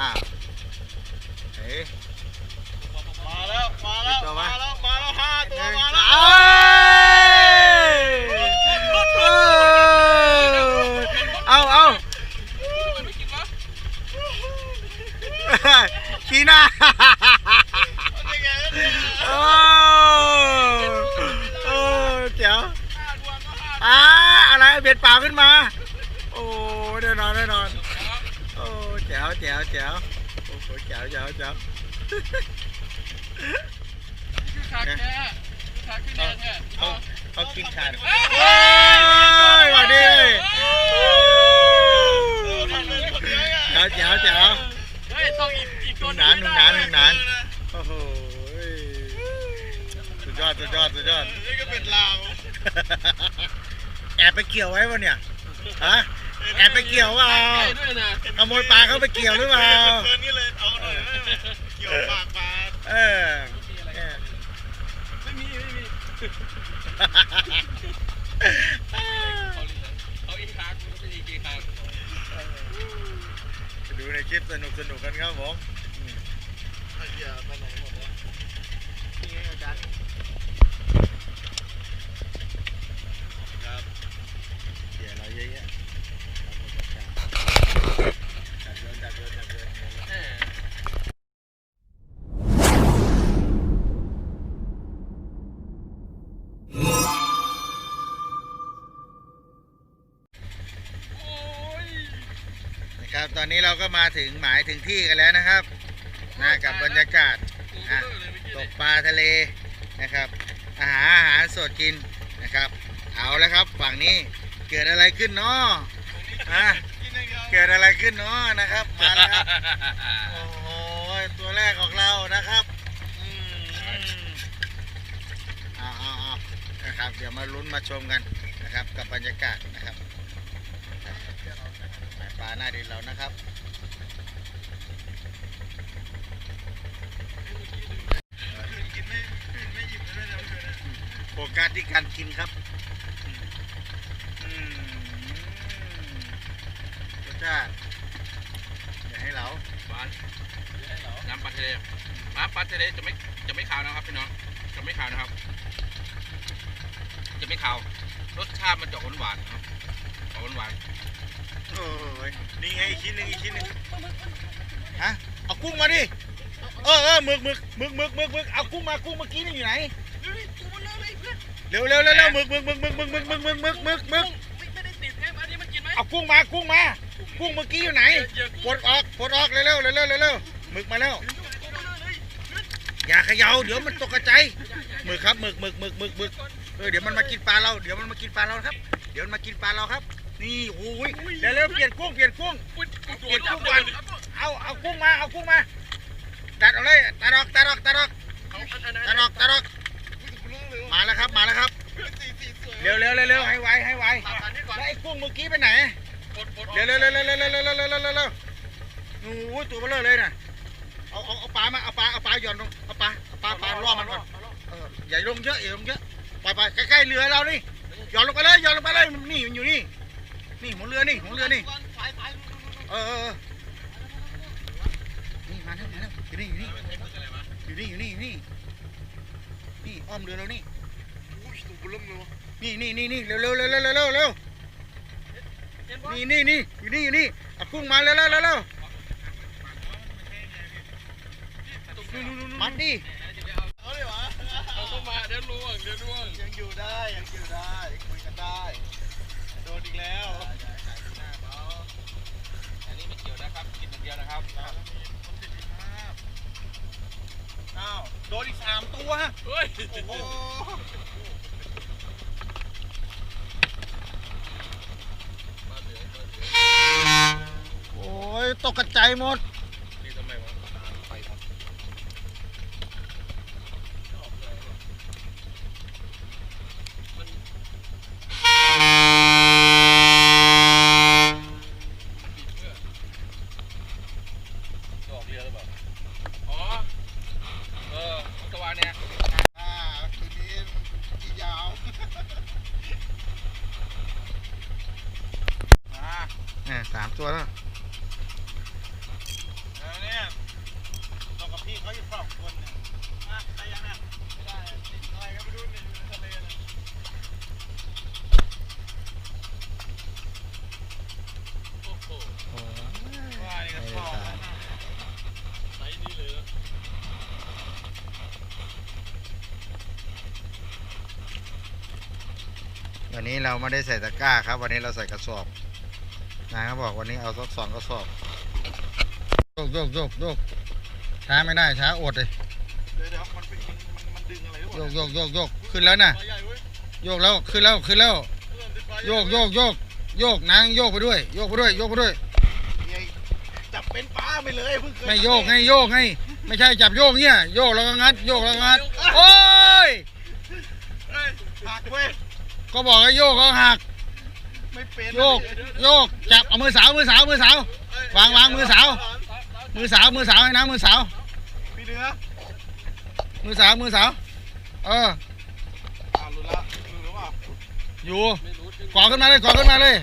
อ้าวเฮ้ย มาแล้ว มาแล้วตัววะมาแล้วมาแล้วห้าหตัว นึ่ง มา ส แล้วามเอาเอาขี้หน้า เอาได้ไงวะเนี่ย โอ้โอ้เจ๋ว ห้าตัวก็ห้า อ่าอะไรเบียดปากขึ้นมา โอ้แน่นอนแน่นอน โอ้แจ๋ วแจ๋วแจ๋วโอ้โหแจ๋วแจ๋วแจ๋วคือขาแค่คือขาขึ้นแน่แท้เขาเขากินขาดเอ้ยโอ้ยมาดิเออทำเลยคนเดียวอะแจ๋วแจ๋วแจ๋วเฮ้ยต้องอีกอีกหตัวนุ่มหนานหนุ่มหนานหนุ่มหนานโอ้โหสุดยอดสุดยอดสุดยอดนี่ก็เป็นลาวแอบไปเกี่ยวไว้ปะเนี่ยฮะ แอบไปเกี่ยวว่าด้วยนะขโมยปลาเขาไปเกี่ยวหรือเปล่าเพื่อนนี่เลยเอาหน่อยเกี่ยวปากปลาเออเออไม่มีไม่มีเอาอีกครั้งก็ไม่ดีกี่ครั้งไปดูในคลิปสนุกสนุกกันครับผมไอ้เหี้ยไปไหนหมดวะนี่ไงอาจารย์ครับเดี๋ยวเราเยอะแยะ ตอนนี้เราก็มาถึงหมายถึงที่กันแล้วนะครับนะกับบรรยากาศอะตกปลาทะเลนะครับอาหารอาหารสดกินนะครับ เอาแล้วครับฝั่งนี้เกิดอะไรขึ้นเนาะอะกินอย่างเดียวเกิดอะไรขึ้นเนาะนะครับมาแล้วครับโอ้โหตัวแรกของเรานะครับอืมเอาเอาเอานะครับ เดี๋ยวมาลุ้นมาชมกันนะครับกับบรรยากาศนะครับ หมายปลาหน้าดินเรานะครับกินไม่ไม่อิ่มเลยนะเพื่อนนะโฟกัสที่การกินครับอืมรสชาติอย่าให้เหลาหวานน้ำปลาทะเลน้ำปลาทะเลจะไม่จะไม่ขาวนะครับพี่น้องจะไม่ขาวนะครับ จะไม่ขาวรสชาติมันจะออกหวานๆครับออกหวาน โอ้ยนี่ไงอีกชิ้นหนึ่งอีกชิ้นหนึ่งฮะเอากุ้งมาดิเออเออหมึกหมึกหมึกหมึกหมึกหมึกเอากุ้งมากุ้งเมื่อกี้นี่อยู่ไหนดูดิตัวมันเลยเพื่อนเร็วเร็วเร็วเร็วหมึกหมึกหมึกหมึกหมึกหมึกหมึกหมึกหมึกหมึกหมึกไม่ไม่ได้ติดไงอันนี้มันกินไหมเอากุ้งมากุ้งมากุ้งเมื่อกี้อยู่ไหนเยอะปลดออกปลดออกเร็วเร็วเร็วเร็วเร็วเร็วหมึกมาแล้วตัวมันเลยอย่าเขย่าเดี๋ยวมันตกกระจายหมึกครับหมึกหมึกหมึกหมึกหมึกเออเดี๋ยวมันมากินปลาเราเดี๋ยวมันมากินปลาเราครับ เดี๋ยวมันมากินปลาเราครับ นี่โอ้ยเดี๋ยวเร็วเปลี่ยนกุ้งเปลี่ยนกุ้งเปลี่ยนกุ้งก่อนเอาเอากุ้งมาเอากุ้งมาตัดเอาเลยตัดออกตัดออกตัดออกตัดออกตัดออกมาแล้วครับมาแล้วครับเร็วเร็วเร็วให้ไวให้ไวแล้วไอ้กุ้งเมื่อกี้ไปไหนเร็วเร็วเร็วเร็วเร็วเร็วเร็วเร็วเร็วเร็วเร็วเร็วโอ้ยตัวเบลอเลยนะเอาเอาเอาปลามาเอาปลาเอาปลาหย่อนลงเอาปลาเอาปลาปลาล่อมันก่อนเอออย่าลงเยอะอย่าลงเยอะไปไปใกล้ๆเรือเรานี่หย่อนลงไปเลยหย่อนลงไปเลยนี่มันอยู่นี่ นี่หัวเรือนี่หัวเรือนี่สายสายเออเออเออนี่มาแล้วมาแล้วอยู่นี่อยู่นี่อยู่นี่อยู่นี่อยู่นี่นี่อ้อมเรือเรานี่อุ้ยตัวบุ้มเลยวะนี่นี่นี่นี่เร็วเร็วเร็วเร็วเร็วเร็วเร็วนี่นี่นี่อยู่นี่อยู่นี่เอากุ้งมาเร็วเร็วเร็วเร็วมัดดิเอาเลยวะเอาเข้ามาเดี๋ยวล่วงเดี๋ยวล่วงยังอยู่ได้ยังอยู่ได้คุยกันได้โดนอีกแล้วอันนี้ไม่เกี่ยวนะครับ กินอย่างเดียวนะครับอ้าวโดนอีกสามตัวเฮ้ยโอ้โหโอ้ยตกกระจายหมด นี่ทำไมวะไปครับ ออกเรือหรือเปล่า อ๋อเออมัตะวันเนี่ย อ่าคืนนี้กี่ยาว อ่าเนี่ยสามตัวแล้วอ่าคนเนี่ยอะได้ยังอะไม่ได้อะติดอะไรก็ไม่รู้เนี่ยอยู่ในทะเลนะโอ้โหโอ้ยว่านี่ก็ไม่ชได้อบทานไซส์นี้เลยนะวันนี้เราไม่ได้ใส่ตะกร้าครับ วันนี้เราใส่กระสอบ นายเขาบอกวันนี้เอาสักสองกระสอบโยกโยกโยกโยกช้าไม่ได้ช้าอดเลยเดี๋ยวเดี๋ยวมันเป็นมันมันดึงอะไรหรือเปโยล่ากโยกโยกโยกขึ้นแล้วนะปลาใหญ่เว้ยโยกแล้วขึ้นแล้วขึ้นแล้ว เพื่อนติดปลาใหญ่โยกโยกโยกโยกนางโยกไปด้วย โยกไปด้วยโยกไปด้วยไงจับเป็นปลาไปเลยเพิ่งเคยไม่โยกให้โยกให้ไม่ใช่จับโยกเนี่ยโยกแล้วก็งัดโยกแล้วก็งัดโอ้ยเฮ้ยหักเว้ยก็บอกให้โยกเขาหัก ไม่เป็นโยกโยกจับเอามือสาวมือสาวมือสาวเอ้ยวางวางมือสาว มือสาวมือสาวให้นะมือสาวพี่เนื้อมือสาวมือสาวเอออ่ารู้ละรู้หรือเปล่าอยู่ไม่รู้จริงกอขึ้นมาเลยกอขึ้นมาเลย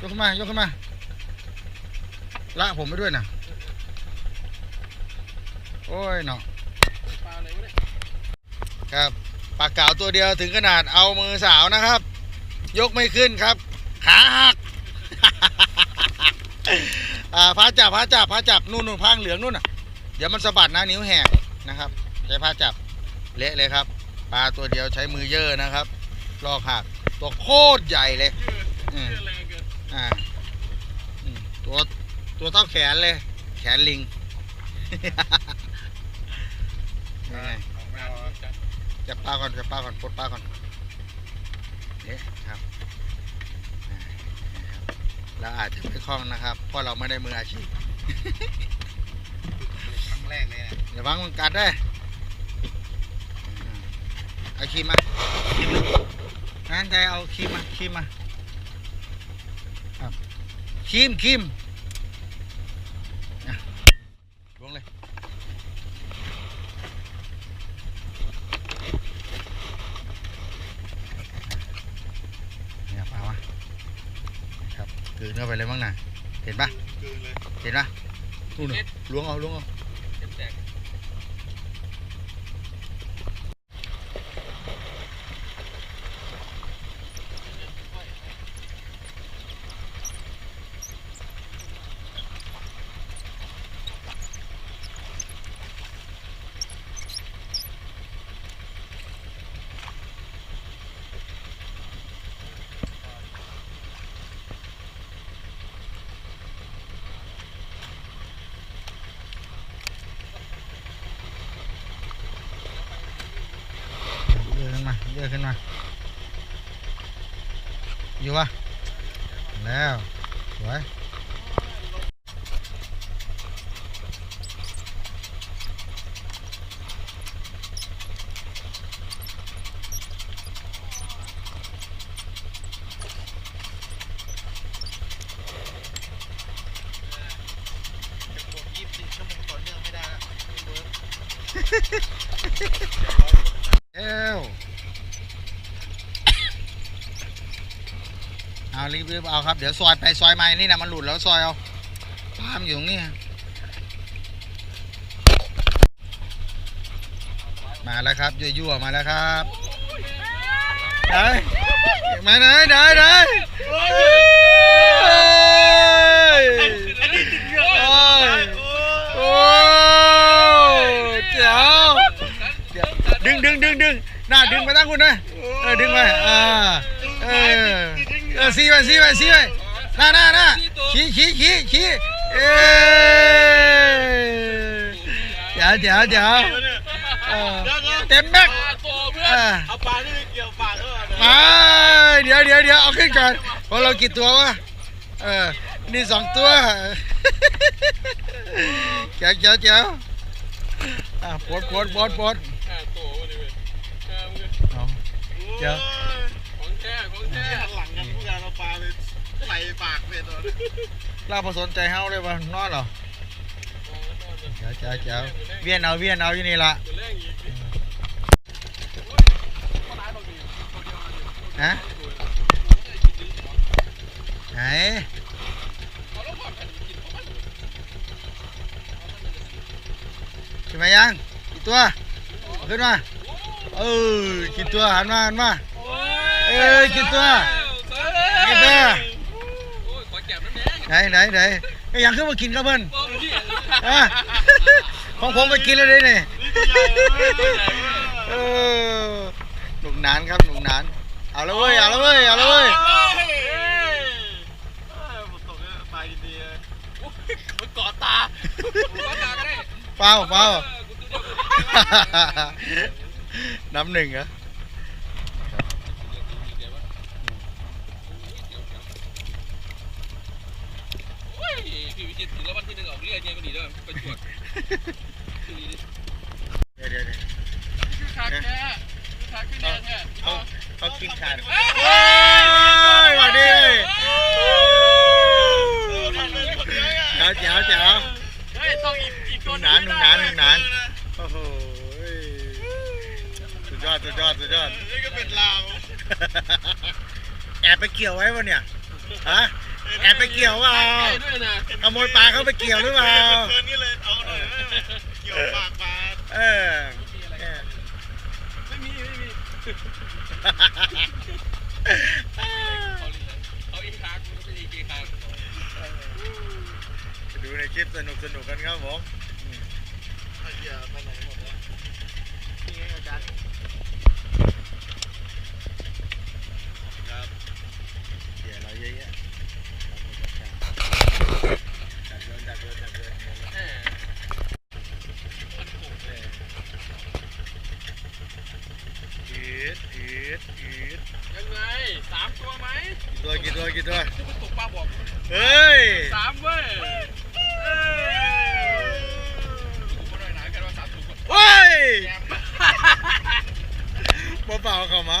ยกขึ้นมายกขึ้นมาละผมไปด้วยนะโอ้ยเนาะปลาอะไรวะเนี่ยครับ ปลาเก๋าตัวเดียวถึงขนาดเอามือสาวนะครับ ยกไม่ขึ้นครับ ขาหักอ่าพาจับพาจับพาจับนู่นนู่นพางเหลืองนู่นน่ะเดี๋ยวมันสะบัดนะนิ้วแหกนะครับ ใช้พาจับเละเลยครับปลาตัวเดียวใช้มือเยอะนะครับลอกหักตัวโคตรใหญ่เลยอืมเชื่อแรงเกินอ่าอืมตัวตัวเท่าแขนเลย แขนลิงยังไงไม่เอาอะ จับปลาก่อนจับปลาก่อนปลดปลาก่อนเนี่ยครับอ่านะครับเราอาจจะไม่คล่องนะครับ เพราะเราไม่ได้มืออาชีพครั้งแรกเลยนะเดี๋ยววางมันกัดได้อ่าเอาครีมมาครีมนะงั้นใจเอาครีมมาครีมมาครับครีมครีมอะลงเลย เนี่ยปลาวะ ครับกลืนเข้าไปเลยมั้งน่ะเห็นปะเกินเลยเห็นปะนู่นน่ะล้วงเอาล้วงเอา เจ็บแตก เยอะขึ้นมา เยอะขึ้นมา อยู่ปะแล้วสวย จะบวกยี่สิบชั่วโมงต่อเนื่องไม่ได้แล้วไม่เวิร์ก เอ้ว เอารีบๆเอาครับ เดี๋ยวซอยไปซอยมานี่นะมันหลุดแล้วซอยเอาปามอยู่ตรงนี้มาแล้วครับยั่วๆมาแล้วครับไหนมาไหนไหนไหนเฮ้อันนี้ติดเยอะโอ้ยโอ้เจ๋วเดี๋ยวดึงดึงดึงดึงน้าดึงไปตั้งคุณนะเออดึงไปอ่าเออ เออซีไปซีไปซีไปหน้าหน้าหน้าชี้ชี้ชี้ชี้เอ้เจ๋วเจ๋วเจ๋วเออเต็มแม็กปลาโตเพื่อเอนอเอาปลาที่เกี่ยวปากเขาอะมาเดี๋ยวเดี๋ยวเดี๋ยวเอาขึ้นก่อนพอเรากี่ตัววะเออนี่สองตัวเจ๋วเจ๋วเจ๋วอะปวดปวดปวดปวดห้าโตวะนี่เว้ยห้ามือเอาเดี๋ยวของแท้ของแท้หันหลัง ปากเลยตอนนี้เราผสนใจเฮาเลยว่นอนเหรอเจ้าเจ้าเจ้าเวียนเอาเวียนเอาอยู่นี่ละตัวแรงอีกฮะไหนเอาแล้วก่อนอันนี้กินของมันขึ้นมายังกี่ตัวเอาขึ้นมาเออกี่ตัวหันมาหันมาเอ้ยกี่ตัวกี่ตัวโอ้ยขอแก็บ น้ำแดงไหนไหนไหนไอ้ยังขึ้นมากินกับเพิ่นโอ้ยอะของผมไปกินแล้วเลยนี่ตัวใหญ่เว้ยเออหนุกหนานครับหนุกหนาน เอาแล้วเว้ยเอาแล้วเว้ยเอาแล้วเว้ยเฮ้ยเอ้ยฝนตกเนี่ยไปดีๆเลยมันเกาะตาเกาะตาก็ได้เปล่าเปล่าออกูตัวเดียวกูตัวเดียวน้ำหนึ่งเหรอ โอ้ยพี่วิจิตรถึงแล้ววันที่หนึ่งออกเรือเนี่ยก็ดีเด้อไปตรวจ เดี๋ยวเดี๋ยวเดี๋ยวคือขาดแค่คือขาดขึ้นแน่แท้เขาเขากินขาดเฮ้ยโอ้ยมาดิเออทำเลยคนเดียวเจ๋วเจ๋วเจ๋วเฮ้ยต้องอีกอีกหตันุวหนานหนุกหนานหนุกหนานโอ้โหสุดยอดสุดยอดสุดยอดนี่ก็เป็นลาวแอบไปเกี่ยวไว้ป่ะเนี่ยฮะแอบไปเกี่ยวว่าใช่ด้วยนะขโมยปลาเข้าไปเกี่ยวหรือเปล่า เกี่ยเอาหน่อยเว้ยเกี่ยวปากปลาเออเออไม่มีไม่มีเขาอีกครั้งกูไม่อีกครั้งดูในคลิปสนุกสนุกกันครับผมไอ้เหี้ยไปไหนหมดวะนี่อาจารย์ครับเดี๋ยวเราเยอะแยะดักโดนดักโดนดักโดน เออมันโผล่ เอออืดอื ดอืดยังไงสามตัวไหมกี่ตัวกี่ตัวกี่ตัวที่มันตกปลาบอกเฮ้ยสามเว้ยเอ้ยบ่ได้หนากันว่าสามตัวก่อนเฮ้ยแกมบ่เปล่าเขามา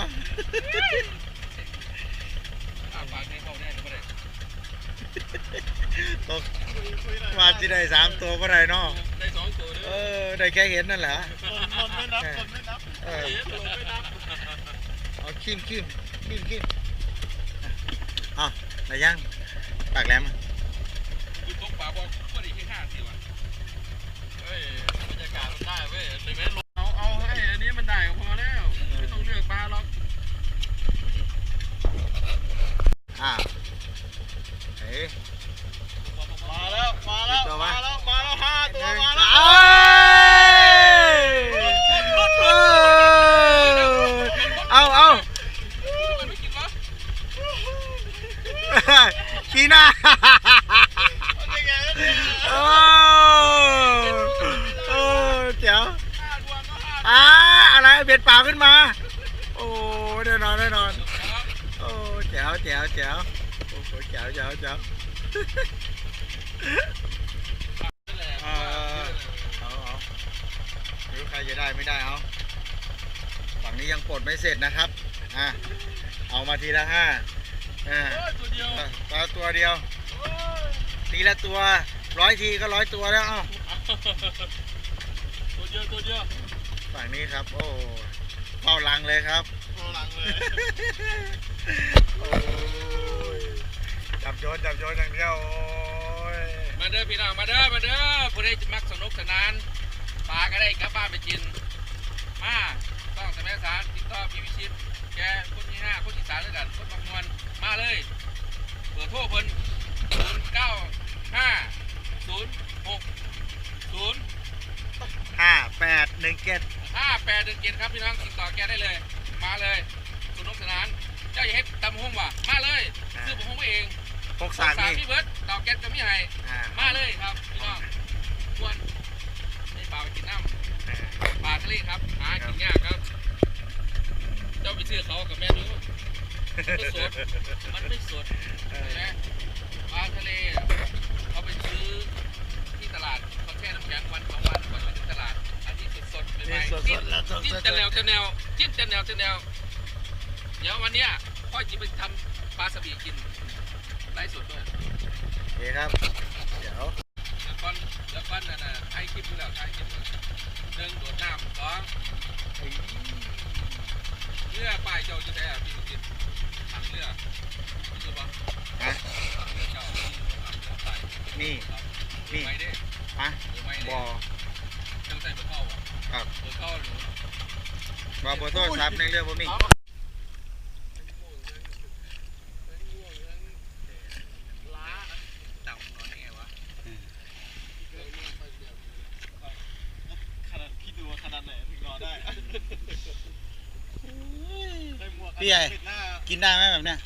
อ่าปากนี้เข้าแน่เลยไม่ได้ตกมาที่ได้สามตัวก็ได้เนาะได้สองตัวเอเด้ออได้แค่เห็นนั่นแหละนนไม่นับนนไม่นับ เออ เอ๊ะลงไม่นับ เอาขิ้มขิ้มขิ้มขิ้มเอาได้ยังปากแหลมอะกูตกปลาบอกก็ได้แค่ห้าสิวะเฮ้ยบรรยากาศมันได้เว้ยเลยไม่ลงเอาเอาให้อันนี้มันได้ก็พอแล้วไม่ต้องเลือกปลาหรอกอ่าเฮ้ยมาแล้วมาแล้วตัวมามาแล้วมาแล้วห้าตัว หนึ่ง มา ส แล้ว องเอาเอา ทำไมไม่กินวะ ขี้หน้า นี่ไงนี่ไง โอ้โอ้เจ๋ว ห้าดวงก็ห้า อ่าอะไรเบ็ดเปล่าขึ้นมา โอ้แน่นอนแน่นอน ครับ โอ้แจ๋วแจ๋วแจ๋วโอ้โหแจ๋วแจ๋วแจ๋ว นั่นแหละ เอาเอาไม่รู้ ใครจะได้ไม่ได้เอาฝั่งนี้ยังปลดไม่เสร็จนะครับอะเอามาทีละห้าอ่าเฮ้ยตัวเดียวตัวตัวเดียวทีละตัวร้อยทีก็ร้อยตัวแล้วเอ้าตัวเดียวตัวเดียวฝั่งนี้ครับ โอ้เฝ้าลังเลยครับโหลังเลยโอ้ยจับโยนจับโยนอย่างเดียวโอ้ยมาเด้อพี่น้องมาเด้อมาเด้อผู้ใดจะมักสนุกสนานปลาก็ได้กลับบ้านไปกิน มาต้องสมัยสารติดต่อพี่วิชิตแกคนที่ห้าคนที่สามด้วยกันคนบางมวลมาเลยเบอร์โทรเพิ่นศูนย์เก้าห้าศูนย์หกศูนย์ห้าแปดหนึ่งเจ็ดห้าแปดเดือนเกณฑ์ครับพี่น้องติดต่อแกได้เลย มาเลยสนุกสนานเจ้าอย่าให้ตำห้องว่ะมาเลยซื้อผมห้องไว้เองพกสากนี่พี่เบิร์ดเต่าแก๊สก็ไม่ให้อ่ามาเลยครับพี่น้องควรใน ปลาไปกินน้ำปลาทะเลครับหากินยากครับ เจ้าไปซื้อเขากับแม่ดูมันไม่สดมันไม่สดเอใช่อไหมปลาทะเลเขาไปซื้อที่ตลาดเขาแช่น้ำแข็งวันสองวันก่อนไปที่ตลาด อันนี้สดๆใหม่นี่ๆสดสดๆแล้วสดจิ้สมดแต่แนวแต่แนวจิ้มแต่แนวแต่แนวเดี๋ยววันเนี้ยพ่อจะไปทำปลาสบีกินไลฟ์สดด้วยโอเคครับ เดี๋ยวก่นนะนะให้คลิปดูแล้วให้คลิปดูแล้หนึ่งโดดน้ำสองเฮ้เรือไป้ายเจ้าอยู่แต่พี่จิตทางเรือรู้ปะฮะทางเรือเจ้าที่ทางเรือไปนี่ นี่ไฮะบอลเจ้อต้งใส่เบอร์เข้าอะครับเบอร์เข้าหรือ บอเบอข้าทรัพท์ในเรือบ่มี เพี่ใหญ่กินได้ไหมแบบเนี้ย